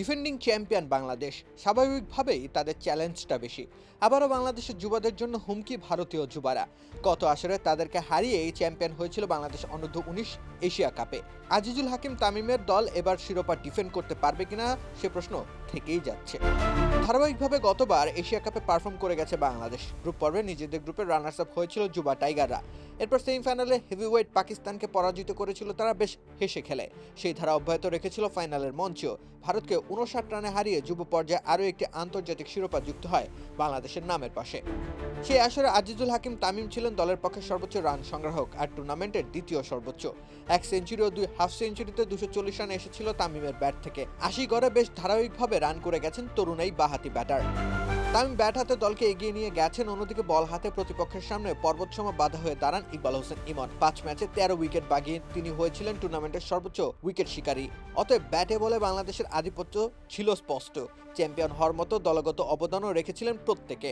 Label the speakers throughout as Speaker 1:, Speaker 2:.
Speaker 1: Defending champion Bangladesh স্বাভাবিকভাবেই তাদের চ্যালেঞ্জটা বেশি। আবারও বাংলাদেশের যুবাদের জন্য হুমকি ভারতীয় যুবারা। গত আসরে তাদেরকে হারিয়েই চ্যাম্পিয়ন হয়েছিল বাংলাদেশ অনূর্ধ্ব উনিশ এশিয়া কাপে। আজিজুল হাকিম তামিমের দল এবার শিরোপা ডিফেন্ড করতে পারবে কিনা, সে প্রশ্ন থেকেই যাচ্ছে। ধারাবাহিকভাবে গতবার এশিয়া কাপে পারফর্ম করে গেছে বাংলাদেশ। গ্রুপ পর্বে নিজেদের গ্রুপে রানার্স আপ হয়েছিল যুবা টাইগাররা। এরপর সেমিফাইনালে হেভিওয়েট পাকিস্তানকে পরাজিত করেছিল তারা বেশ হেসে খেলে। সেই ধারা অব্যাহত রেখেছিল ফাইনালের মঞ্চেও। ভারতকে উনষাট রানে হারিয়ে যুব পর্যায়ে আরও একটি আন্তর্জাতিক শিরোপা যুক্ত হয় বাংলাদেশের নামের পাশে। সেই আসরে আজিজুল হাকিম তামিম ছিলেন দলের পক্ষে সর্বোচ্চ রান সংগ্রাহক আর টুর্নামেন্টের দ্বিতীয় সর্বোচ্চ। এক সেঞ্চুরি ও দুই হাফ সেঞ্চুরিতে দুশো চল্লিশ রান এসেছিল তামিমের ব্যাট থেকে। আশি গড়ে বেশ ধারাবাহিকভাবে রান করে গেছেন তরুণ এই বাহাতি ব্যাটার। তামিম ব্যাট হাতে দলকে এগিয়ে নিয়ে গেছেন, অন্যদিকে বল হাতে প্রতিপক্ষের সামনে পর্বতসম বাধা হয়ে দাঁড়ান ইকবাল হোসেন ইমন। পাঁচ ম্যাচে তেরো উইকেট বাগিয়ে তিনি হয়েছিলেন টুর্নামেন্টের সর্বোচ্চ উইকেট শিকারী। অতএব ব্যাটে বলে বাংলাদেশের আধিপত্য ছিল স্পষ্ট। চ্যাম্পিয়ন হওয়ার মতো দলগত অবদানও রেখেছিলেন প্রত্যেকে।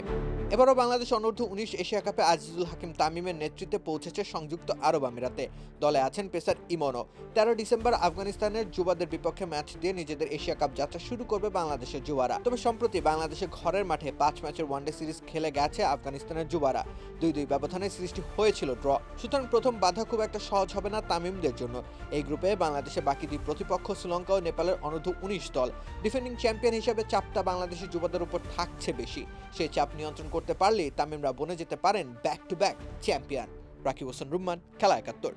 Speaker 1: এবারও বাংলাদেশ অনূর্ধ্ব উনিশ এশিয়া কাপে আজিজুল হাকিম তামিমের নেতৃত্বে পৌঁছেছে সংযুক্ত আরব আমিরাতে। দলে আছেন পেসার ইমনও। তেরো ডিসেম্বর আফগানিস্তানের যুবাদের বিপক্ষে ম্যাচ দিয়ে নিজেদের এশিয়া কাপ যাত্রা শুরু করবে বাংলাদেশের যুবারা। তবে সম্প্রতি বাংলাদেশের ঘরের মাঠে পাঁচ ম্যাচের ওয়ানডে সিরিজ খেলে গেছে আফগানিস্তানের যুবারা। দুই দুই ব্যবধানে সৃষ্টি হয়েছিল ড্র। সুতরাং প্রথম বাধা খুব একটা সহজ হবে না তামিমদের জন্য। এই গ্রুপে বাংলাদেশে বাকি দুই প্রতিপক্ষ, শ্রীলঙ্কা ও নেপালের অনূর্ধ্ব উনিশ দল। ডিফেন্ডিং চ্যাম্পিয়ন হিসেবে চাপটা বাংলাদেশের যুবদের উপর থাকছে বেশি। সেই চাপ নিয়ন্ত্রণ করতে পারলে তামিমরা বনে যেতে পারেন back to back champion Rakib Hossain Rumman, খেলা একাত্তর।